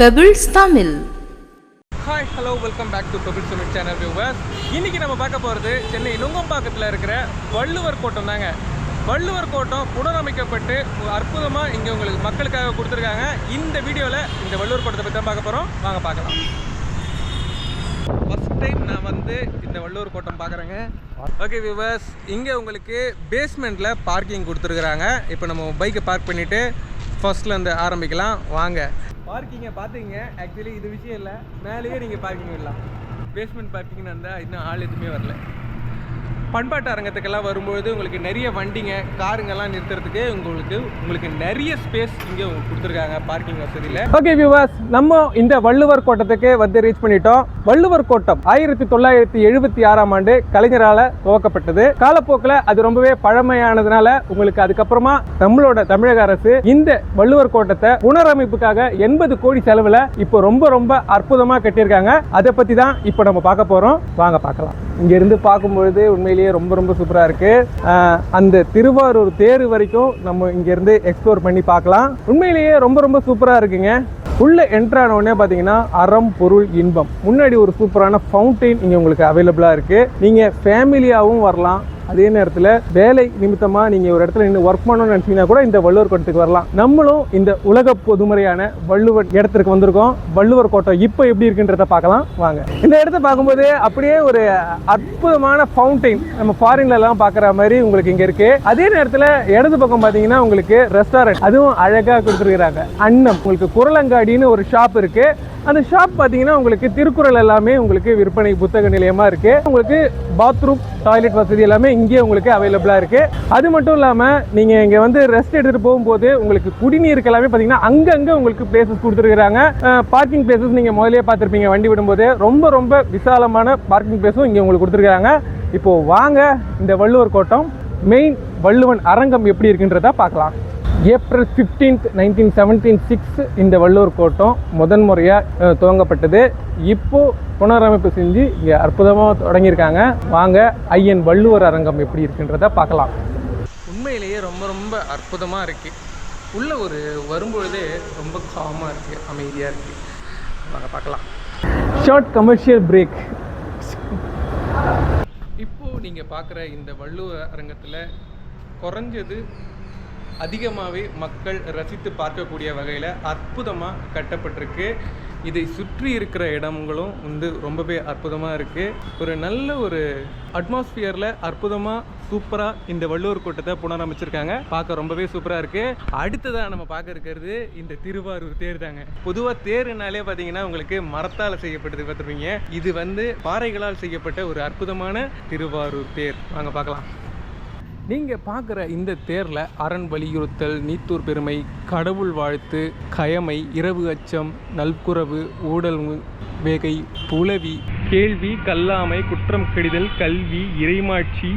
Pebbles Tamil hi hello welcome back to Pebble Tamil channel viewers இன்னைக்கு நம்ம பார்க்க போகிறது சென்னை நுங்கம்பாக்கத்தில் இருக்கிற வள்ளுவர் கோட்டம் தாங்க. வள்ளுவர் கோட்டம் புனரமைக்கப்பட்டு அற்புதமாக இங்கே உங்களுக்கு மக்களுக்காக கொடுத்துருக்காங்க. இந்த வீடியோவில் இந்த வள்ளுவர் கோட்டத்தை பற்றி தான் பார்க்க போகிறோம் வாங்க பார்க்கலாம். ஃபஸ்ட் டைம் நான் வந்து இந்த வள்ளுவர் கோட்டம் பார்க்குறேங்க. ஓகே வியூவர்ஸ் இங்கே உங்களுக்கு பேஸ்மெண்ட்டில் பார்க்கிங் கொடுத்துருக்குறாங்க. இப்போ நம்ம பைக்கை பார்க் பண்ணிவிட்டு ஃபஸ்ட்டில் இருந்து ஆரம்பிக்கலாம். வாங்க. பார்க்கிங்கை பார்த்துங்க ஆக்சுவலி இது விஷயம் இல்லை. மேலேயே நீங்கள் பார்க்கிங் விடலாம். பேஸ்மெண்ட் பார்க்கிங்னு இருந்தால் இன்னும் ஆள் எதுவுமே வரல. பண்பாட்டு அரங்கத்துக்கெல்லாம் வரும்பொழுது உங்களுக்கு நிறைய வண்டிங்க காருங்கெல்லாம் நிறுத்துறதுக்கு உங்களுக்கு உங்களுக்கு நிறைய ஸ்பேஸ் இங்கே கொடுத்துருக்காங்க பார்க்கிங் வசதியில். ஓகே வியூவர்ஸ் நம்ம இந்த வள்ளுவர் கோட்டத்துக்கு வந்து ரீச் பண்ணிட்டோம். வள்ளுவர் கோட்டம் ஆயிரத்தி தொள்ளாயிரத்தி எழுபத்தி ஆறாம் ஆண்டு கலைஞரால் துவக்கப்பட்டது. காலப்போக்கில் அது ரொம்பவே பழமையானதுனால உங்களுக்கு அதுக்கப்புறமா நம்மளோட தமிழக அரசு இந்த வள்ளுவர் கோட்டத்தை புனரமைப்புக்காக எண்பது கோடி செலவில் இப்போ ரொம்ப ரொம்ப அற்புதமாக கட்டியிருக்காங்க. அதை பற்றி தான் இப்போ நம்ம பார்க்க போகிறோம் வாங்க பார்க்கலாம். இங்கேருந்து பார்க்கும்பொழுது உண்மையிலேயே ரொம்ப ரொம்ப சூப்பராக இருக்குது அந்த திருவாரூர் தேர் வரைக்கும் நம்ம இங்கேருந்து எக்ஸ்ப்ளோர் பண்ணி பார்க்கலாம். உண்மையிலேயே ரொம்ப ரொம்ப சூப்பராக இருக்குங்க. உள்ளே என்ட்ரு ஆன உடனே பார்த்தீங்கன்னா அறம் பொருள் இன்பம். முன்னாடி ஒரு சூப்பரான ஃபவுண்டெயின் இங்கே உங்களுக்கு அவைலபிளாக இருக்குது நீங்கள் ஃபேமிலியாகவும் வரலாம். அதே நேரத்தில் வேலை நிமித்தமாக நீங்கள் ஒரு இடத்துல நின்று ஒர்க் பண்ணணும்னு நினச்சிங்கன்னா கூட இந்த வள்ளுவர் கோட்டத்துக்கு வரலாம். நம்மளும் இந்த உலக பொதுமுறையான வள்ளுவர் இடத்துக்கு வந்திருக்கோம். வள்ளுவர் கோட்டம் இப்போ எப்படி இருக்குன்றத பார்க்கலாம். வாங்க. இந்த இடத்த பார்க்கும்போது அப்படியே ஒரு அற்புதமான ஃபவுண்டெயின் நம்ம ஃபாரின்லலாம் பார்க்குற மாதிரி உங்களுக்கு இங்கே இருக்குது அதே நேரத்தில் இடது பக்கம் பார்த்தீங்கன்னா உங்களுக்கு ரெஸ்டாரண்ட் அதுவும் அழகாக கொடுத்துருக்குறாங்க. அன்னம். உங்களுக்கு குரலங்காடின்னு ஒரு ஷாப் இருக்குது அந்த ஷாப் பார்த்தீங்கன்னா உங்களுக்கு திருக்குறள் எல்லாமே உங்களுக்கு விற்பனை புத்தக நிலையமாக இருக்குது உங்களுக்கு பாத்ரூம் டாய்லெட் வசதி எல்லாமே இங்கே உங்களுக்கு அவைலபிளாக இருக்குது அது மட்டும் இல்லாமல் நீங்கள் இங்கே வந்து ரெஸ்ட் எடுத்துகிட்டு போகும்போது உங்களுக்கு குடிநீருக்கு எல்லாமே பார்த்தீங்கன்னா அங்கங்கே உங்களுக்கு பிளேசஸ் கொடுத்துருக்குறாங்க. பார்க்கிங் பிளேசஸ் நீங்கள் முதலே பார்த்துருப்பீங்க. வண்டி விடும்போது ரொம்ப ரொம்ப விசாலமான பார்க்கிங் பிளேஸும் இங்கே உங்களுக்கு கொடுத்துருக்காங்க இப்போது வாங்க இந்த வள்ளுவர் கோட்டம் மெயின் வள்ளுவன் அரங்கம் எப்படி இருக்குன்றத பார்க்கலாம். April fifteenth nineteen seventeen six இந்த வள்ளுவர் கோட்டம் முதன் முறையாக துவங்கப்பட்டது. இப்போ புனரமைப்பு செஞ்சு இங்கே அற்புதமாக தொடங்கியிருக்காங்க. வாங்க ஐயன் வள்ளுவர் அரங்கம் எப்படி இருக்குன்றத பார்க்கலாம். உண்மையிலேயே ரொம்ப ரொம்ப அற்புதமாக இருக்குது உள்ள ஒரு வரும்பொழுதே ரொம்ப காமாக இருக்குது அமைதியாக இருக்குது வாங்க பார்க்கலாம். ஷார்ட் கமர்ஷியல் பிரேக் இப்போ நீங்கள் பார்க்குற இந்த வள்ளுவர் அரங்கத்தில் குறைஞ்சது அதிகமாகவே மக்கள் ரசித்து பார்க்கக்கூடிய வகையில் அற்புதமாக கட்டப்பட்டிருக்கு. இதை சுற்றி இருக்கிற இடங்களும் வந்து ரொம்பவே அற்புதமாக இருக்குது ஒரு நல்ல ஒரு அட்மாஸ்பியரில் அற்புதமாக சூப்பராக இந்த வள்ளுவர் கோட்டத்தை புனரமைச்சிருக்காங்க. பார்க்க ரொம்பவே சூப்பராக இருக்குது அடுத்ததாக நம்ம பார்க்க இருக்கிறது இந்த திருவாரூர் தேர் தாங்க. பொதுவாக தேருனாலே பார்த்தீங்கன்னா உங்களுக்கு மரத்தால் செய்யப்பட்டது பார்த்துருப்பீங்க இது வந்து பாறைகளால் செய்யப்பட்ட ஒரு அற்புதமான திருவாரூர் தேர். வாங்க பார்க்கலாம். நீங்கள் பார்க்குற இந்த தேரில் அரண் வலியுறுத்தல் நீத்தூர் பெருமை கடவுள் வாழ்த்து கயமை இரவு அச்சம் நல்குறவு ஊடல் வேகை புலவி கேள்வி கல்லாமை குற்றம் கெடுதல் கல்வி இறைமாட்சி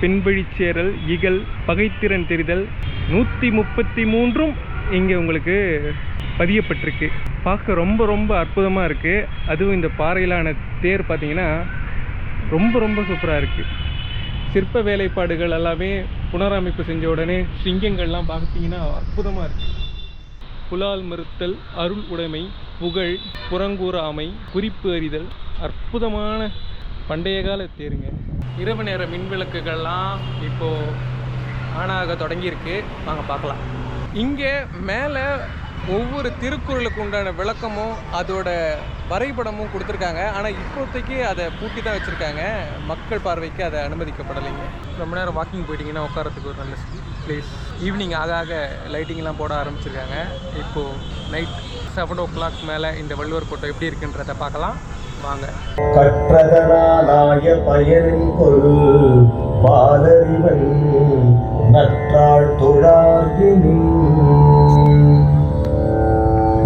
பெண்வழிச்சேரல் இகல் பகைத்திறன் தெரிதல் நூற்றி முப்பத்தி மூன்றும் இங்கே உங்களுக்கு பதியப்பட்டிருக்கு. பார்க்க ரொம்ப ரொம்ப அற்புதமாக இருக்குது அதுவும் இந்த பாறையிலான தேர் பார்த்தீங்கன்னா ரொம்ப ரொம்ப சூப்பராக இருக்குது சிற்ப வேலைப்பாடுகள் எல்லாமே புனரமைப்பு செஞ்ச உடனே சிங்கங்கள்லாம் பார்த்தீங்கன்னா அற்புதமாக இருக்குது புலால் மறுத்தல் அருள் உடைமை புகழ் புறங்கூறாமை குறிப்பு அறிதல் அற்புதமான பண்டைய கால தேருங்க. இரவு நேர மின்விளக்குகள்லாம் இப்போது ஆணாக தொடங்கியிருக்கு. வாங்க பார்க்கலாம். இங்கே மேலே ஒவ்வொரு திருக்குறளுக்கு உண்டான விளக்கமும் அதோட வரைபடமும் கொடுத்துருக்காங்க. ஆனால் இப்போதைக்கு அதை பூட்டி தான் வச்சுருக்காங்க. மக்கள் பார்வைக்கு அதை அனுமதிக்கப்படலைங்க. ரொம்ப நேரம் வாக்கிங் போயிட்டீங்கன்னா உட்காரத்துக்கு ஒரு நல்ல பிளேஸ் ஈவினிங் ஆக ஆக லைட்டிங்லாம் போட ஆரம்பிச்சிருக்காங்க. இப்போது நைட் செவன் ஓ கிளாக் மேலே இந்த வள்ளுவர் கோட்டை எப்படி இருக்குன்றதை பார்க்கலாம். வாங்க. கற்றதனாலாய பயனின் பொருள் பாலறிவன் நற்றாள் தொழார்கினின்.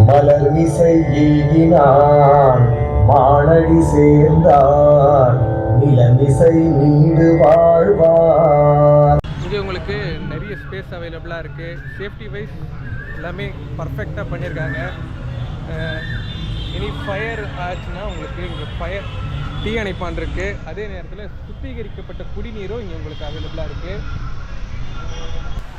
மலர் மிசை எய்தினான் மானடி சேர்ந்தார் நிலமிசை நீடு வாழ்வார் இங்கே உங்களுக்கு நிறைய ஸ்பேஸ் அவைலபிளாக இருக்குது சேஃப்டி வைஸ் எல்லாமே பர்ஃபெக்டாக பண்ணியிருக்காங்க. இனி ஃபயர் ஆச்சுன்னா உங்களுக்கு இங்கே ஃபயர் தீ அணைப்பான் இருக்குது அதே நேரத்தில் சுத்திகரிக்கப்பட்ட குடிநீரும் இங்கே உங்களுக்கு அவைலபிளாக இருக்குது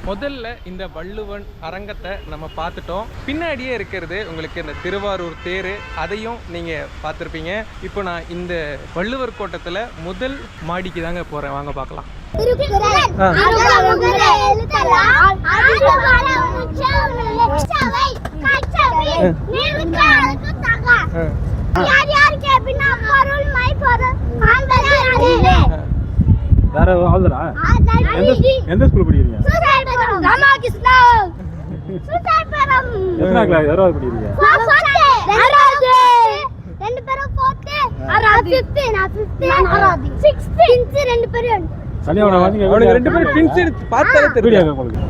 முதல்ல இந்த வள்ளுவன் அரங்கத்தை நம்ம பார்த்துட்டோம். பின்னாடியே இருக்கிறது உங்களுக்கு இந்த திருவாரூர் தேர். அதையும் நீங்கள் பார்த்துருப்பீங்க. இப்போ நான் இந்த வள்ளுவர் கோட்டத்தில் முதல் மாடிக்கு தாங்க போகிறேன் வாங்க பார்க்கலாம். ஆ. ஆ. யார் யாருக்கு எப்படின்னா பொருள் மை பொருள் காண்பது வேற ஆளுதரா எந்த எந்த ஸ்கூல் படிக்கிறீங்க? எத்தனை கிளாஸ் யாராவது படிக்கிறீங்க? ஆறாவது ரெண்டு பேரும் ஃபோர்த்து ஆறாவது. நான் ரெண்டு பேரும். கல்யாணம் வாங்க ரெண்டு பேரும் பின்ஸ் பார்த்தாலே தெரியும். உங்களுக்கு.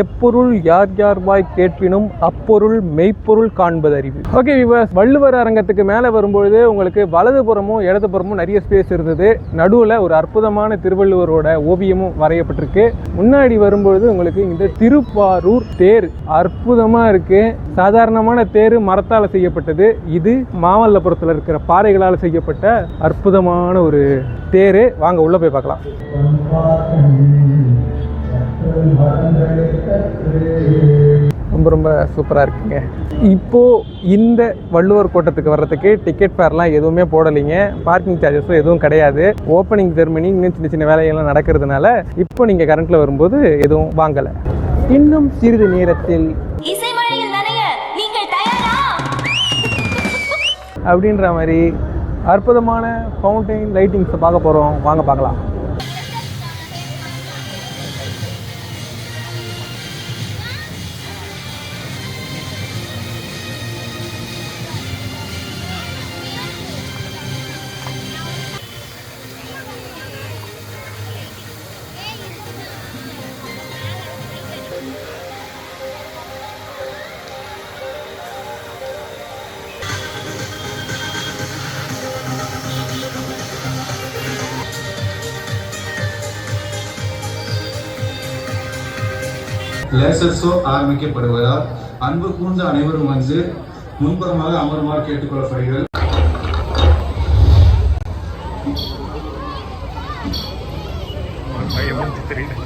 எப்பொருள் யார் யார் வாய் கேட்பினும் அப்பொருள் மெய்ப்பொருள் காண்பது அறிவு ஓகே விவாஸ் வள்ளுவர் அரங்கத்துக்கு மேலே வரும்பொழுது உங்களுக்கு வலதுபுறமும் இடதுபுறமும் நிறைய ஸ்பேஸ் இருந்தது. நடுவில் ஒரு அற்புதமான திருவள்ளுவரோட ஓவியமும் வரையப்பட்டிருக்கு. முன்னாடி வரும்பொழுது உங்களுக்கு இந்த திருப்பாரூர் தேர் அற்புதமாக இருக்குது சாதாரணமான தேர் மரத்தால் செய்யப்பட்டது. இது மாமல்லபுரத்தில் இருக்கிற பாறைகளால் செய்யப்பட்ட அற்புதமான ஒரு தேர். வாங்க உள்ளே போய் பார்க்கலாம். ரொம்ப ரொம்ப சூப்பராக இருக்குங்க. இப்போது இந்த வள்ளுவர் கோட்டத்துக்கு வர்றதுக்கு டிக்கெட் ஃபேர்லாம் எதுவுமே போடலைங்க. பார்க்கிங் சார்ஜஸும் எதுவும் கிடையாது. ஓப்பனிங் செர்மனி இன்னும் சின்ன சின்ன வேலைகள்லாம் நடக்கிறதுனால இப்போ நீங்கள் கரண்ட்டில் வரும்போது எதுவும் வாங்கலை. இன்னும் சிறிது நேரத்தில் அப்படின்ற மாதிரி அற்புதமான ஃபவுண்டைன் லைட்டிங்ஸை பார்க்க போகிறோம் வாங்க பார்க்கலாம். லேசர் ஷோ ஆரம்பிக்கப்படுவதால் அன்பு கூர்ந்த அனைவரும் வந்து முன்புறமாக அமருமாறு கேட்டுக்கொள்ளப்படுகிறது ஒலிகள்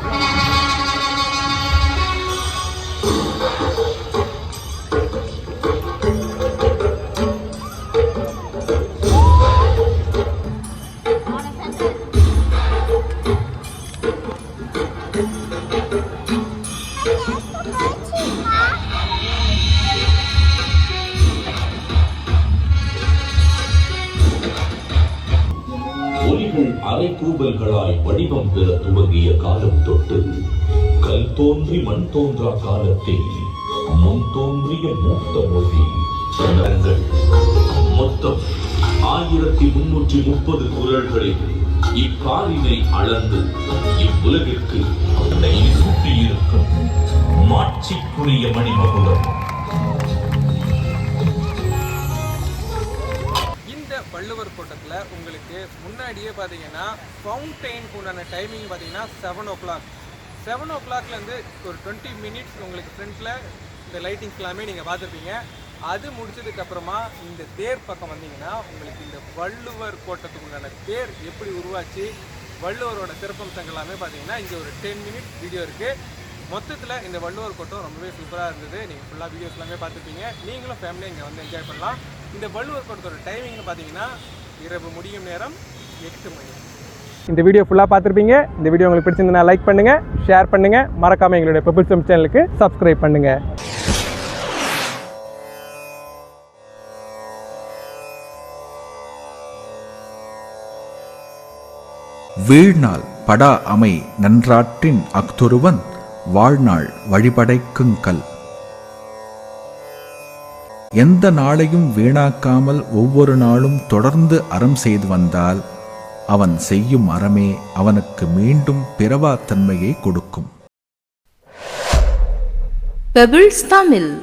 வடிவம் பெற துவங்கிய காலம் தொட்டு கல் தோன்றி மண் தோன்றா காலத்தில் முன் தோன்றிய மூத்த மொழி நரங்கள் மொத்தம் ஆயிரத்தி முன்னூற்றி முப்பது குரல்களில் இக்காலினை அளந்து இவ்வுலகிற்கு தன்னை சூட்டியிருக்கும் மாட்சிக்குரிய மணிமகுடம். இந்த வள்ளுவர் கோட்டத்தில் உங்களுக்கு முன்னாடியே பார்த்தீங்கன்னா ஃபவுண்டைனுக்கு உண்டான டைமிங் பார்த்தீங்கன்னா செவன் ஓ கிளாக் செவன் ஓ கிளாக்லேருந்து ஒரு டுவெண்ட்டி மினிட்ஸ் உங்களுக்கு ஃப்ரண்ட்டில் இந்த லைட்டிங்ஸ் எல்லாமே நீங்கள் பார்த்துருப்பீங்க. அது முடிச்சதுக்கப்புறமா இந்த தேர் பக்கம் வந்தீங்கன்னா உங்களுக்கு இந்த வள்ளுவர் கோட்டத்துக்கு உண்டான தேர் எப்படி உருவாச்சு வள்ளுவரோட சிறப்பம்சங்கள் எல்லாமே பார்த்தீங்கன்னா இங்கே ஒரு டென் மினிட்ஸ் வீடியோ இருக்குது மொத்தத்தில் இந்த வள்ளுவர் கோட்டம் ரொம்பவே சூப்பராக இருந்தது. நீங்கள் ஃபுல்லாக வீடியோஸ் எல்லாமே பார்த்துருப்பீங்க. நீங்களும் ஃபேமிலியாக இங்கே வந்து என்ஜாய் பண்ணலாம். இந்த வள்ளுவர் கோட்டத்தோட டைமிங்னு பார்த்தீங்கன்னா இரவு முடியும் நேரம் எட்டு மணி. இந்த வீடியோ ஃபுல்லாக பார்த்துருப்பீங்க. இந்த வீடியோ உங்களுக்கு பிடிச்சிருந்தா லைக் பண்ணுங்கள் ஷேர் பண்ணுங்கள் மறக்காமல் எங்களுடைய பெபிள்சம் சேனலுக்கு சப்ஸ்கிரைப் பண்ணுங்கள் வீழ்நாள் படா அமை நன்றாற்றின் அக்தொருவன் வாழ்நாள் வழிபடைக்குங்கல் எந்த நாளையும் வீணாக்காமல் ஒவ்வொரு நாளும் தொடர்ந்து அறம் செய்து வந்தால் அவன் செய்யும் அறமே அவனுக்கு மீண்டும் பிறவாத்தன்மையை கொடுக்கும். பெபிள்ஸ் தமிழ்